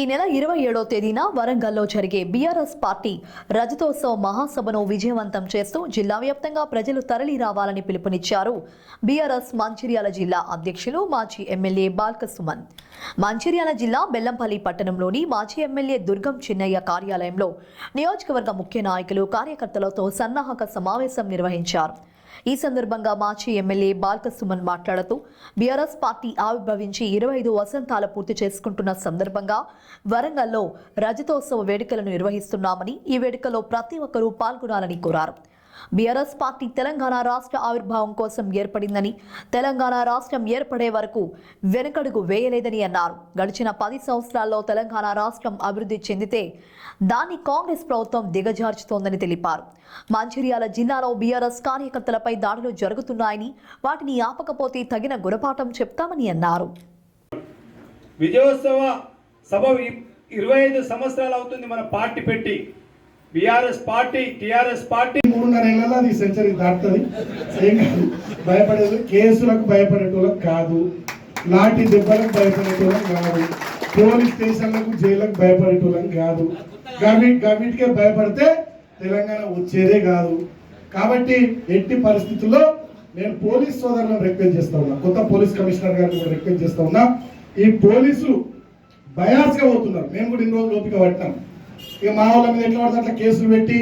ఈ నెల ఇరవై ఏడో తేదీన వరంగల్లో జరిగే బీఆర్ఎస్ పార్టీ రజతోత్సవ మహాసభను విజయవంతం చేస్తూ జిల్లా వ్యాప్తంగా ప్రజలు తరలి రావాలని పిలుపునిచ్చారు. బీఆర్ఎస్ మంచిర్యాల జిల్లా అధ్యక్షులు మాజీ ఎమ్మెల్యే బాల్క సుమన్ మంచిర్యాల జిల్లా బెల్లంపల్లి పట్టణంలోని మాజీ ఎమ్మెల్యే దుర్గం చిన్నయ్య కార్యాలయంలో నియోజకవర్గ ముఖ్య నాయకులు కార్యకర్తలతో సన్నాహక సమావేశం నిర్వహించారు. ఈ సందర్భంగా మాజీ ఎమ్మెల్యే బాల్క సుమన్ మాట్లాడుతూ బీఆర్ఎస్ పార్టీ ఆవిర్భవించి ఇరవై ఐదు వసంతాల పూర్తి చేసుకుంటున్న సందర్భంగా వరంగల్లో రజతోత్సవ వేడుకలను నిర్వహిస్తున్నామని ఈ వేడుకలో ప్రతి ఒక్కరూ పాల్గొనాలని కోరారు. బీఆర్ఎస్ పార్టీ తెలంగాణ రాష్ట్ర ఆవిర్భావం కోసం ఏర్పడిందని తెలంగాణ రాష్ట్రం ఏర్పడే వరకు వెనుకడుగు వేయలేదని అన్నారు. గడిచిన పది సంవత్సరాల్లో తెలంగాణ రాష్ట్రం అభివృద్ధి చెందితే దాన్ని కాంగ్రెస్ ప్రభుత్వం దిగజార్చుతోందని తెలిపారు. మంచిర్యాల జిల్లాలో బీఆర్ఎస్ కార్యకర్తలపై దాడులు జరుగుతున్నాయని వాటిని ఆపకపోతే తగిన గుణపాఠం చెప్తామని అన్నారు. విజయోత్సవ సభ ఇరవై ఐదు సంవత్సరాలు అవుతుంది మన పార్టీ పెట్టి. BRS party TRS party. మూడున్నర ఏళ్ళలో అది సెంచరీ దాటుతుంది. ఏం కాదు. భయపడేది కేసులకు భయపడేటోళ్ళకి కాదు. లాఠీ దెబ్బలకు భయపడేటోళ్ళం కాదు. పోలీస్ స్టేషన్లకు జైలకు భయపడేటోళ్ళం కాదు. గవి గవిటికే భయపడితే తెలంగాణ వచ్చేదే కాదు. కాబట్టి ఎట్టి పరిస్థితుల్లో నేను పోలీస్ సోదరులను రిక్వెస్ట్ చేస్తా ఉన్నా. కొత్త పోలీస్ కమిషనర్ గారిని కూడా రిక్వెస్ట్ చేస్తా ఉన్నా. ఈ పోలీసులు బయాస్గా పోతున్నారు. మేము కూడా ఇన్ని రోజులు ఓపిక పట్టినాం ఇక మా వాళ్ళ మీద ఎట్లా పడితే అట్లా కేసులు పెట్టి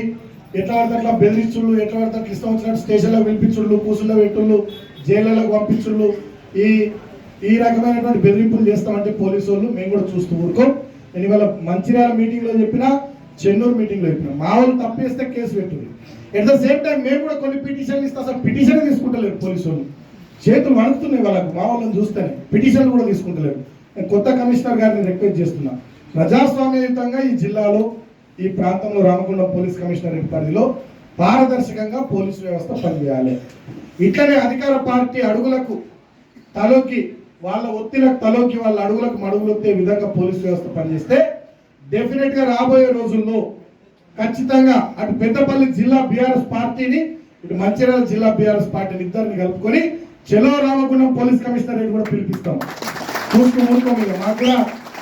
ఎట్లా పడితే అట్లా బెదిరించుళ్ళు ఎట్లా పడితే అట్లా ఇష్టం వచ్చినట్టు స్టేషన్లో పిలిపించుళ్ళు కూసుల్లో పెట్టుళ్ళు జైళ్ళలోకి పంపించుళ్ళు. ఈ ఈ రకమైనటువంటి బెదిరింపులు చేస్తామంటే పోలీసు వాళ్ళు మేము కూడా చూస్తూ ఊరుకో. నేను ఇవాళ మంచిర్యాల మీటింగ్లో చెప్పినా చెన్నూరు మీటింగ్లో చెప్పినా మా వాళ్ళు తప్పేస్తే కేసు పెట్టుంది ఎట్ ద సేమ్ టైం మేము కూడా కొన్ని పిటిషన్లు ఇస్తాం అసలు పిటిషన్ తీసుకుంటలేరు పోలీసు వాళ్ళు. చేతులు వణుకుతున్నాయి వాళ్ళకు మా వాళ్ళని చూస్తేనే. పిటిషన్లు కూడా తీసుకుంటలేరు. నేను కొత్త కమిషనర్ గారిని రిక్వెస్ట్ చేస్తున్నా. ప్రజాస్వామ్యయుతంగా ఈ జిల్లాలో ఈ ప్రాంతంలో రామగుండం పోలీస్ కమిషనరేట్ పరిధిలో పారదర్శకంగా పోలీసు వ్యవస్థ పనిచేయాలి. ఇట్లనే అధికార పార్టీ అడుగులకు తలోకి వాళ్ళ ఒత్తిలకు తలోకి వాళ్ళ అడుగులకు మడుగులొత్తే విధంగా పోలీసు వ్యవస్థ పనిచేస్తే డెఫినెట్గా రాబోయే రోజుల్లో ఖచ్చితంగా అటు పెద్దపల్లి జిల్లా బీఆర్ఎస్ పార్టీని ఇటు మంచిర్యాల జిల్లా బీఆర్ఎస్ పార్టీని ఇద్దరిని కలుపుకొని చెలో రామగుండం పోలీస్ కమిషనరేట్ కూడా పిలిపిస్తాం. చూసుకు ఊరుకోం ఇక. మాకు కూడా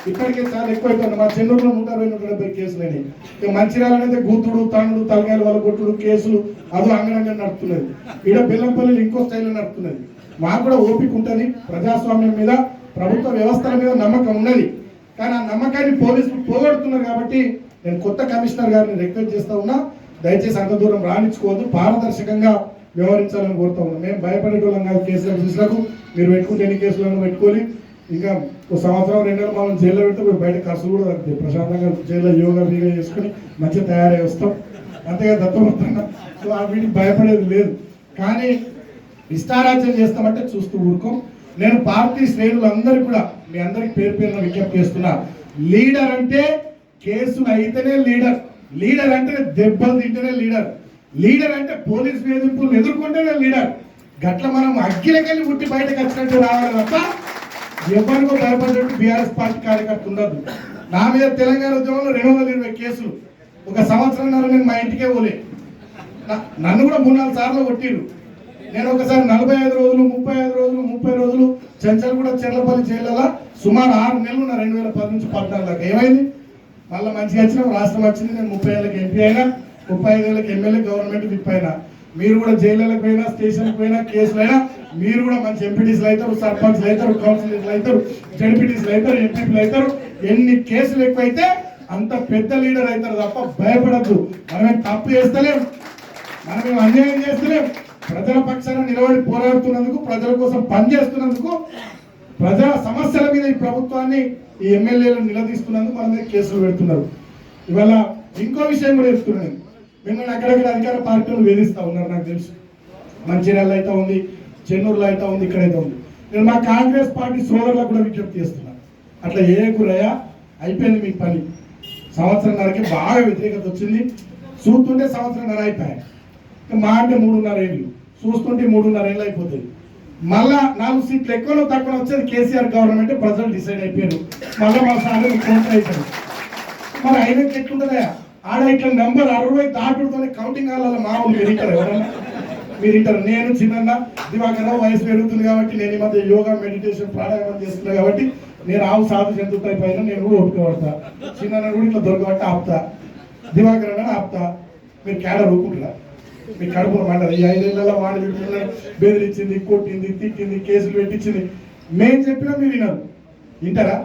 ఇప్పటికే చాలా ఎక్కువ మా చెన్నూరులో నూట అరవై నూట డెబ్బై కేసులు అయినాయి. ఇక మంచిర్యాలనైతే గూతుడు తాండు తలకాయలు వాళ్ళ కొట్టుడు కేసులు అదో అంగడంగా నడుపుతున్నది. ఈడ పిల్లపల్లిలు ఇంకో స్టైల్లో నడుపుతున్నది. మాకు కూడా ఓపిక ఉంటుంది. ప్రజాస్వామ్యం మీద ప్రభుత్వ వ్యవస్థల మీద నమ్మకం ఉన్నది. కానీ ఆ నమ్మకాన్ని పోలీసులు పోగొడుతున్నారు కాబట్టి నేను కొత్త కమిషనర్ గారిని రిక్వెస్ట్ చేస్తా ఉన్నా. దయచేసి అంత దూరం రాణించుకోవద్దు. పారదర్శకంగా వ్యవహరించాలని కోరుతా ఉన్నాం. మేము భయపడేటోళ్ళం కాదు కేసుల కేసులకు మీరు పెట్టుకుంటే ఎన్ని కేసులను పెట్టుకోవాలి? ఇంకా ఒక సంవత్సరం రెండు నెలలు మనం జైల్లో పెడితే బయట ఖర్చు కూడా తగ్గుతాయి. ప్రశాంతంగా జైల్లో యోగా వీగా చేసుకుని మంచిగా తయారై వస్తాం. అంతేగా దత్తమవుతున్నా సో ఆ వీటికి భయపడేది లేదు. కానీ ఇష్టారాచన చేస్తామంటే చూస్తూ ఊరుకోం. నేను పార్టీ శ్రేణులందరూ కూడా మీ అందరికి పేరు పేరున విజ్ఞప్తి చేస్తున్నా. లీడర్ అంటే కేసులు అయితేనే లీడర్. లీడర్ అంటే దెబ్బలు తింటేనే లీడర్. లీడర్ అంటే పోలీస్ వేధింపులు ఎదుర్కొంటేనే లీడర్. గట్ల మనం అగ్గిలకెళ్ళి పుట్టి బయటకు వచ్చినట్టు రావాలి తప్ప ఎవరికో భయపడేటువంటి బీఆర్ఎస్ పార్టీ కార్యకర్త ఉండదు. నా మీద తెలంగాణ ఉద్యమంలో రెండు వందల ఇరవై కేసులు. ఒక సంవత్సరంన్నర నేను మా ఇంటికే పోలే. నన్ను కూడా మూడు నాలుగు సార్లు కొట్టిరు. నేను ఒకసారి నలభై ఐదు రోజులు ముప్పై ఐదు రోజులు ముప్పై రోజులు చెంచల్ కూడా చెర్లపల్లి జైల్లో సుమారు ఆరు నెలలు నా రెండు వేల పది నుంచి పద్నాలుగు దాకా. ఏమైంది? మళ్ళీ మంచిగా వచ్చిన రాష్ట్రం వచ్చింది. నేను ముప్పై ఏళ్ళకి ఎంపీ అయినా ముప్పై ఐదు ఏళ్ళకి ఎమ్మెల్యే గవర్నమెంట్ విప్ అయినా. మీరు కూడా జైళ్ళకి పోయినా స్టేషన్కి పోయినా కేసులు అయినా మీరు కూడా మంచి ఎంపీటీసీలు అవుతారు సర్పంచ్లు అవుతారు కౌన్సిలర్లు అవుతారు జడ్పీటీసీలు అవుతారు ఎంపీలు అవుతారు. ఎన్ని కేసులు ఎక్కువైతే అంత పెద్ద లీడర్ అవుతారు తప్ప భయపడద్దు. మనమేం తప్పు చేస్తలేం. మనమేం అన్యాయం చేస్తలేం. ప్రజల పక్షాన నిలబడి పోరాడుతున్నందుకు ప్రజల కోసం పనిచేస్తున్నందుకు ప్రజల సమస్యల మీద ఈ ప్రభుత్వాన్ని ఈ ఎమ్మెల్యేలు నిలదీస్తున్నందుకు మన మీద కేసులు పెడుతున్నారు. ఇవాళ ఇంకో విషయం కూడా చెప్తున్నాను మిమ్మల్ని అక్కడక్కడ అధికార పార్టీలు వేధిస్తా ఉన్నారు నాకు తెలుసు. మంచిర్యాలలో అయితే ఉంది చెన్నూరులో అయితే ఉంది ఇక్కడైతే ఉంది. నేను మా కాంగ్రెస్ పార్టీ సోదరులకు కూడా విజ్ఞప్తి చేస్తున్నాను అట్లా ఏ గురయ్యా అయిపోయింది మీ పని. సంవత్సరంన్నరకి బాగా వ్యతిరేకత వచ్చింది. చూస్తుంటే సంవత్సరంన్నర అయిపోయాయి. మా అంటే మూడున్నర ఏళ్ళు. చూస్తుంటే మూడున్నర ఏళ్ళు అయిపోతుంది మళ్ళా నాలుగు సీట్లు ఎక్కువలో తక్కువ వచ్చేది కేసీఆర్ గవర్నమెంట్. ప్రజలు డిసైడ్ అయిపోయారు. మళ్ళీ మా సార్ అయిపోయారు. మరి ఐదు ఎట్లుంటుందా ఆడ ఇట్లా నెంబర్ అరవై దాటుతోనే కౌంటింగ్ హాల్లో మామూలు పెరుగుతారు ఎవరన్నా? మీరు ఇంటారు నేను చిన్న దివాకర వయసు పెరుగుతుంది కాబట్టి నేను ఈ మధ్య యోగా మెడిటేషన్ ప్రాణాయామం చేస్తున్నా కాబట్టి నేను ఆవు సాధు జంతువుపై పైన నేను కూడా ఓపిక పడతా. చిన్న కూడా ఇట్లా దొరకబట్టి ఆపుతా. దివాకర్ ఆపుతా. మీరు క్యాడర్ ఊరుకుంటారా? మీ కడుపు మండదు ఈ ఐదేళ్ళలో వాడు పెట్టుకున్నారు బెదిరించింది కొట్టింది తిట్టింది కేసులు పెట్టించింది. మేము చెప్పినా మీరు వినరు. వింటారా?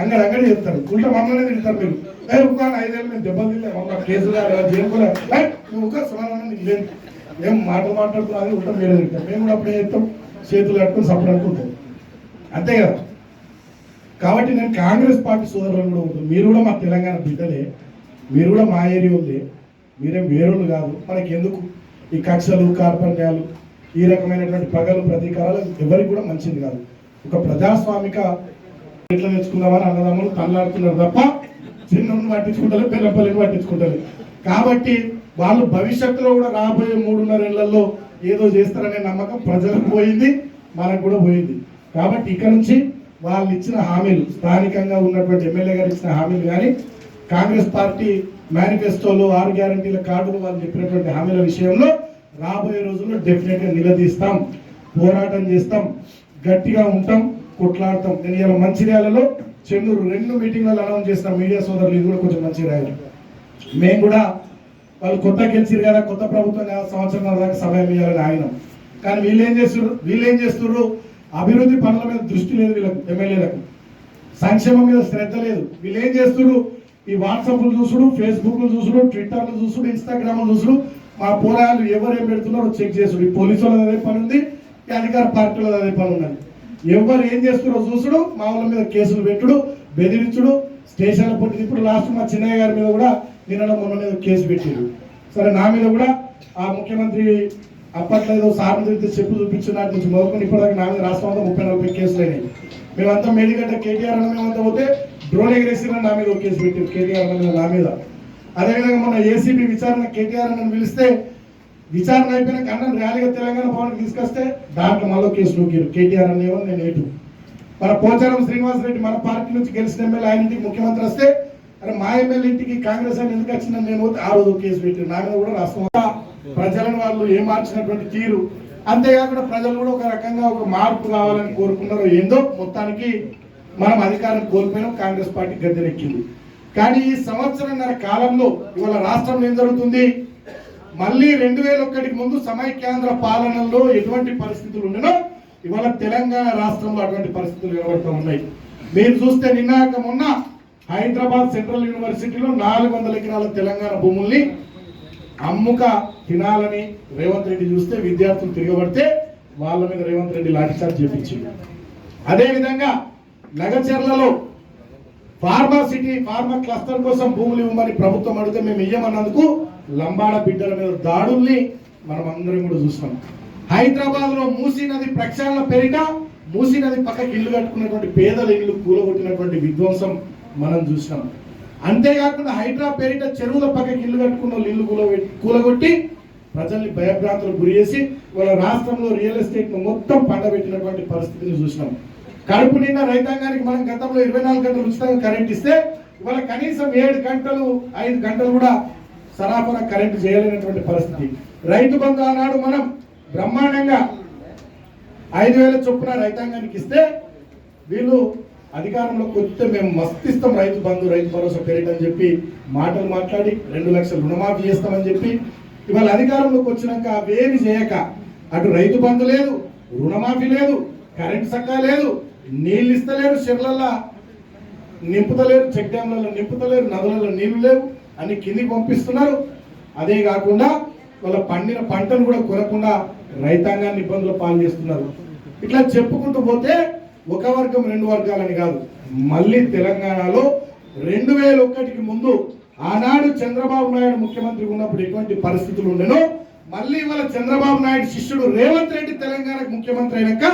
అంగడి అంగడి చెప్తారు. ఉల్టా మమ్మల్ని తింటారు మీరు. ఒక ఐదేళ్ళు మేము దెబ్బలు తినలే కేసీఆర్ కేసులు కూడా. నువ్వు ఒక సమాధానం నీకు లేదు. ఏం మాట మాట్లాడుతున్నా అది ఉంటాం మీరే మేము కూడా అప్పుడే చేస్తాం చేతులు కట్టుకుని సపోర్ట్ అనుకుంటాం. అంతే కదా? కాబట్టి నేను కాంగ్రెస్ పార్టీ సోదరులను కూడా ఉంటుంది మీరు కూడా మా తెలంగాణ బిడ్డలే. మీరు కూడా మా ఏరియోళ్ళే మీరేం వేరులు కాదు. మనకి ఎందుకు ఈ కక్షలు కార్పణ్యాలు ఈ రకమైనటువంటి పగలు ప్రతీకారాలు ఎవరికి కూడా మంచిది కాదు. ఒక ప్రజాస్వామిక ఎట్లా నేర్చుకుందామని అన్నదమ్ములు తల్లాడుతున్నారు తప్ప చిన్న పట్టించుకుంటారు పిల్లపల్లిని పట్టించుకుంటారు కాబట్టి వాళ్ళు భవిష్యత్తులో కూడా రాబోయే మూడున్నర ఏదో చేస్తారనే నమ్మకం ప్రజలకు పోయింది మనకు కూడా పోయింది. కాబట్టి ఇక్కడ నుంచి వాళ్ళు ఇచ్చిన హామీలు స్థానికంగా ఉన్నటువంటి ఎమ్మెల్యే గారు ఇచ్చిన హామీలు కానీ కాంగ్రెస్ పార్టీ మేనిఫెస్టోలో ఆరు గ్యారంటీల కార్డులు వాళ్ళు చెప్పినటువంటి హామీల విషయంలో రాబోయే రోజుల్లో డెఫినెట్గా నిలదీస్తాం పోరాటం చేస్తాం గట్టిగా ఉంటాం కొట్లాడతాం. నేను ఇలా మంచిర్యాలలో చెన్నూరు రెండు మీటింగ్లలో అనౌన్స్ చేసిన మీడియా సోదరులు ఇది కూడా కొంచెం మంచిగా రాయాలి. మేము కూడా వాళ్ళు కొత్త గెలిచిరు కదా కొత్త ప్రభుత్వం కదా సంవత్సరం దాకా సమయం ఇవ్వాలని ఆయన కానీ వీళ్ళు ఏం చేస్తున్నారు వీళ్ళు ఏం చేస్తున్నారు అభివృద్ధి పనుల మీద దృష్టి లేదు వీళ్ళకు ఎమ్మెల్యేలకు సంక్షేమం మీద శ్రద్ధ లేదు. వీళ్ళు ఏం చేస్తున్నారు ఈ వాట్సాప్లు చూసుడు ఫేస్బుక్లు చూసుడు ట్విట్టర్లు చూసుడు ఇన్స్టాగ్రామ్లు చూసుడు. మా పోరాలు ఎవరు ఏం పెడుతున్నారో చెక్ చేసుడు. ఈ పోలీసు వాళ్ళది అదే పని ఉంది ఈ అధికార పార్టీలో అదే పని ఉన్నది ఎవరు ఏం చేస్తున్నారో చూసుడు మా వాళ్ళ మీద కేసులు పెట్టుడు బెదిరించుడు. స్టేషన్ల పుట్టి ఇప్పుడు లాస్ట్ మా చిన్నయ్య గారి మీద కూడా నిన్న మొన్న మీద కేసు పెట్టారు. సరే నా మీద కూడా ఆ ముఖ్యమంత్రి అప్పట్లో ఏదో సార్ తిరిగితే చెప్పు చూపించినట్టు నుంచి మొదలుకొని ఇప్పటిదాకా నా మీద రాష్ట్రం ముప్పై నలభై కేసులు అయినాయి. మేమంతా మేడిగడ్డ కేటీఆర్ అన్న మేమంతా పోతే డ్రోన్ ఎగరేసిన నా మీద ఒక కేసు పెట్టారు కేటీఆర్ అన్న మీద నా మీద. అదేవిధంగా మన ఏసీబీ విచారణ కేటీఆర్ అన్న పిలిస్తే విచారణ అయిపోయినాక అన్న ర్యాలీగా తెలంగాణ భవన్కి తీసుకొస్తే దాంట్లో మళ్ళీ కేసు నూకారు కేటీఆర్ అనేవో నేను ఏటు. మన పోచారం శ్రీనివాస్ రెడ్డి మన పార్టీ నుంచి గెలిచిన ఎమ్మెల్యే ఆయన ఇంటికి ముఖ్యమంత్రి వస్తే అరే మా ఎమ్మెల్యే ఇంటికి కాంగ్రెస్ అని ఎందుకు వచ్చిందని నేను ఆ రోజు కేసు పెట్టారు. నా మీద కూడా రాష్ట్రం ప్రజలను వాళ్ళు ఏ మార్చినటువంటి తీరు. అంతేకాకుండా ప్రజలు కూడా ఒక రకంగా ఒక మార్పు కావాలని కోరుకున్నారో ఏందో మొత్తానికి మనం అధికారం కోల్పోయినాం కాంగ్రెస్ పార్టీ గద్దెనెక్కింది. కానీ ఈ సంవత్సరంన్నర కాలంలో ఇవాళ రాష్ట్రంలో ఏం జరుగుతుంది? మళ్ళీ రెండు వేల ఒకటికి ముందు సమైక్యాంధ్ర పాలనలో ఎటువంటి పరిస్థితులు ఉండనో ఇవాళ తెలంగాణ రాష్ట్రంలో అటువంటి పరిస్థితులు నిలబడుతూ ఉన్నాయి. మీరు చూస్తే నిన్నాక మొన్న హైదరాబాద్ సెంట్రల్ యూనివర్సిటీలో నాలుగు వందల ఎకరాల తెలంగాణ భూముల్ని అమ్ముక తినాలని రేవంత్ రెడ్డి చూస్తే విద్యార్థులు తిరగబడితే వాళ్ళ మీద రేవంత్ రెడ్డి లాఠీచార్జ్ చేపించింది అదేవిధంగా నగచర్లలో ఫార్మా సిటీ ఫార్మా క్లస్టర్ కోసం భూములు ఇవ్వమని ప్రభుత్వం అడిగితే మేము ఇయ్యమన్నందుకు లంబాడ బిడ్డల మీద దాడుల్ని మనం అందరం కూడా చూస్తాం. హైదరాబాద్లో మూసీ నది ప్రక్షాళన పేరిట మూసీ నది పక్కకి ఇల్లు కట్టుకున్నటువంటి పేదల ఇల్లు కూలగొట్టినటువంటి విధ్వంసం మనం చూసినాం అంతేకాకుండా హైడ్రా పేరిట చెరువుల పక్కకి ఇల్లు కట్టుకున్న ఇల్లు కూలగొట్టి కూలగొట్టి ప్రజల్ని భయభ్రాంతులకు గురి చేసి వాళ్ళ రాష్ట్రంలో రియల్ ఎస్టేట్ను మొత్తం పండబెట్టినటువంటి పరిస్థితిని చూసినాం. కడుపు నిండా రైతాంగానికి మనం గతంలో ఇరవై నాలుగు గంటలు ఉచితంగా కరెంట్ ఇస్తే ఇవాళ కనీసం ఏడు గంటలు ఐదు గంటలు కూడా సరాఫరా కరెంట్ చేయలేనటువంటి పరిస్థితి. రైతు బంధు ఆనాడు మనం బ్రహ్మాండంగా ఐదు వేల చొప్పున రైతాంగానికి ఇస్తే వీళ్ళు అధికారంలోకి వస్తే మేము మస్తిస్తాం రైతు బంధు రైతు భరోసా పెరగని చెప్పి మాటలు మాట్లాడి రెండు లక్షలు రుణమాఫీ చేస్తామని చెప్పి ఇవాళ అధికారంలోకి వచ్చినాక అవేమి చేయక. అటు రైతు బంధు లేదు రుణమాఫీ లేదు కరెంట్ సక్కా లేదు నీళ్ళు ఇస్తలేరు చెర్లల్లో నింపుతలేరు చెక్ డ్యాంలలో నింపుతలేరు నదులలో నీళ్ళు లేవు అన్ని కిందికి పంపిస్తున్నారు. అదే కాకుండా వాళ్ళ పండిన పంటను కూడా కొనకుండా రైతాంగాన్ని ఇబ్బందులు పాలు చేస్తున్నారు. ఇట్లా చెప్పుకుంటూ పోతే ఒక వర్గం రెండు వర్గాలని కాదు. మళ్ళీ తెలంగాణలో రెండు వేల ఒకటికి ముందు ఆనాడు చంద్రబాబు నాయుడు ముఖ్యమంత్రి ఉన్నప్పుడు ఎటువంటి పరిస్థితులు ఉండేనో మళ్ళీ ఇవాళ చంద్రబాబు నాయుడు శిష్యుడు రేవంత్ రెడ్డి తెలంగాణకు ముఖ్యమంత్రి అయినాక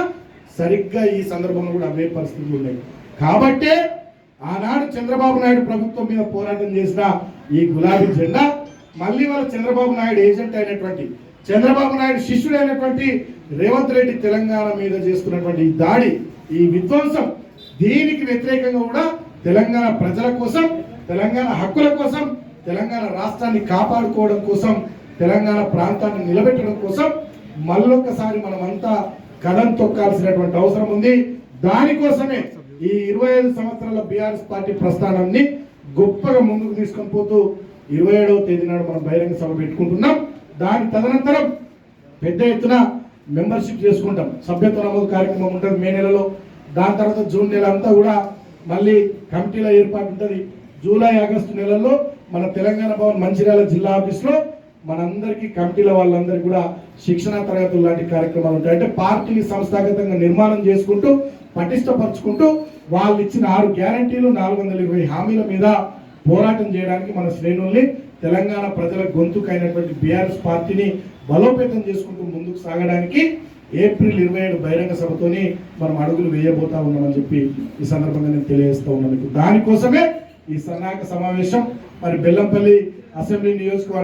సరిగ్గా ఈ సందర్భంలో కూడా అవే పరిస్థితులు ఉన్నాయి. కాబట్టే ఆనాడు చంద్రబాబు నాయుడు ప్రభుత్వం మీద పోరాటం చేసిన ఈ గులాబీ జెండా మళ్ళీ వాళ్ళ చంద్రబాబు నాయుడు ఏజెంట్ అయినటువంటి చంద్రబాబు నాయుడు శిష్యుడైనటువంటి రేవంత్ రెడ్డి తెలంగాణ మీద చేస్తున్నటువంటి ఈ దాడి ఈ విధ్వంసం దీనికి వ్యతిరేకంగా కూడా తెలంగాణ ప్రజల కోసం తెలంగాణ హక్కుల కోసం తెలంగాణ రాష్ట్రాన్ని కాపాడుకోవడం కోసం తెలంగాణ ప్రాంతాన్ని నిలబెట్టడం కోసం మళ్ళొక్కసారి మనమంతా కథం తొక్కాల్సినటువంటి అవసరం ఉంది. దానికోసమే ఈ ఇరవై ఐదు సంవత్సరాల బీఆర్ఎస్ పార్టీ ప్రస్థానాన్ని గొప్పగా ముందుకు తీసుకొని పోతూ ఇరవై ఏడవ తేదీ నాడు మనం బహిరంగ సభ పెట్టుకుంటున్నాం. దాని తదనంతరం పెద్ద ఎత్తున మెంబర్షిప్ చేసుకుంటాం. సభ్యత్వ నమోదు కార్యక్రమం ఉంటుంది మే నెలలో. దాని తర్వాత జూన్ నెల అంతా కూడా మళ్ళీ కమిటీల ఏర్పాటు ఉంటుంది. జూలై ఆగస్టు నెలల్లో మన తెలంగాణ భవన్ మంచిర్యాల జిల్లా ఆఫీస్లో మనందరికీ కమిటీల వాళ్ళందరికీ కూడా శిక్షణ తరగతులు లాంటి కార్యక్రమాలు ఉంటాయి. అంటే పార్టీని సంస్థాగతంగా నిర్మాణం చేసుకుంటూ పటిష్టపరుచుకుంటూ వాళ్ళు ఇచ్చిన ఆరు గ్యారంటీలు నాలుగు వందల ఇరవై హామీల మీద పోరాటం చేయడానికి మన శ్రేణుల్ని తెలంగాణ ప్రజల గొంతుకైనటువంటి బీఆర్ఎస్ పార్టీని బలోపేతం చేసుకుంటూ ముందుకు సాగడానికి ఏప్రిల్ ఇరవై ఏడు బహిరంగ సభతోని మనం అడుగులు వేయబోతా ఉన్నామని చెప్పి ఈ సందర్భంగా నేను తెలియజేస్తూ ఉన్నాను మీకు. దానికోసమే ఈ సన్నాహక సమావేశం. మరి బెల్లంపల్లి అసెంబ్లీ నియోజకవర్గం